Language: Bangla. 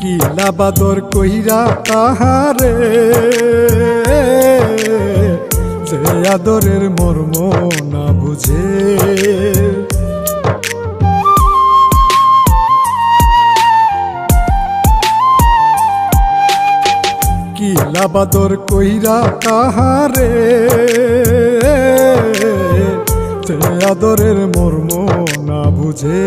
কিলা বাদর কইরা তাহারে যে আদরের মর্ম না বুঝে। কিলা বাদর কইরা তাহারে যে আদরের মর্ম না বুঝে।